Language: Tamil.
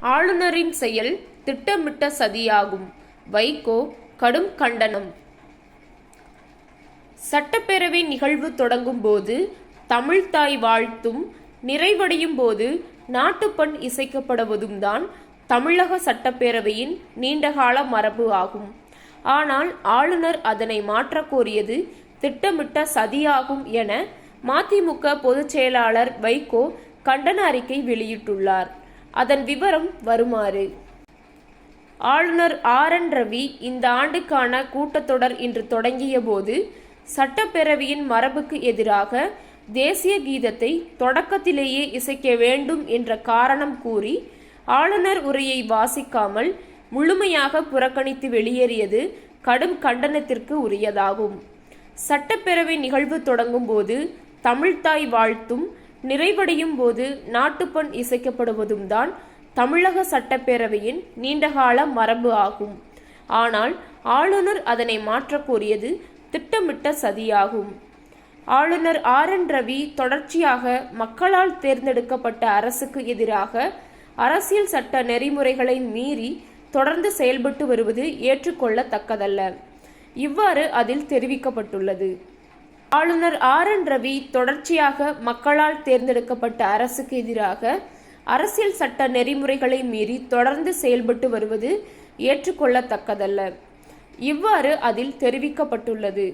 ஆளுநரின் செயல் திட்டமிட்ட சதியாகும். வைகோ கடும் கண்டனம். சட்டப்பேரவை நிகழ்வு தொடங்கும் போது தமிழ்தாய் வாழ்த்தும் நிறைவடையும் போது நாட்டுப்பண் இசைக்கப்படுவதும் தான் தமிழக சட்டப்பேரவையின் நீண்டகால மரபு ஆகும். ஆனால் ஆளுநர் அதனை மாற்றக் கோரியது திட்டமிட்ட சதியாகும் என மதிமுக பொதுச் செயலாளர் வைகோ கண்டன அறிக்கை வெளியிட்டுள்ளார். அதன் விவரம் வருமாறு. ஆளுநர் ஆர். என். ரவி இந்த ஆண்டுக்கான கூட்டத்தொடர் இன்று தொடங்கிய போது சட்டப்பேரவையின் மரபுக்கு எதிராக தேசிய கீதத்தை தொடக்கத்திலேயே இசைக்க வேண்டும் என்ற காரணம் கூறி ஆளுநர் உரையை வாசிக்காமல் முழுமையாக புறக்கணித்து வெளியேறியது கடும் கண்டனத்திற்கு உரியதாகும். சட்டப்பேரவை நிகழ்வு தொடங்கும் போது தமிழ்தாய் வாழ்த்தும் நிறைவடையும் போது நாட்டுப்பண் இசைக்கப்படுவதும் தான் தமிழக சட்டப்பேரவையின் நீண்டகால மரபு ஆகும். ஆனால் ஆளுநர் அதனை மாற்றக்கோரியது திட்டமிட்ட சதியாகும். ஆளுநர் ஆர். என். ரவி தொடர்ச்சியாக மக்களால் தேர்ந்தெடுக்கப்பட்ட அரசுக்கு எதிராக அரசியல் சட்ட நெறிமுறைகளை மீறி தொடர்ந்து செயல்பட்டு வருவது ஏற்றுக்கொள்ளத்தக்கதல்ல. இவ்வாறு அதில் தெரிவிக்கப்பட்டுள்ளது. ஆளுநர் ஆர் என் ரவி தொடர்ச்சியாக மக்களால் தேர்ந்தெடுக்கப்பட்ட அரசுக்கு எதிராக அரசியல் சட்ட நெறிமுறைகளை மீறி தொடர்ந்து செயல்பட்டு வருவது ஏற்றுக்கொள்ளத்தக்கதல்ல. இவ்வாறு அதில் தெரிவிக்கப்பட்டுள்ளது.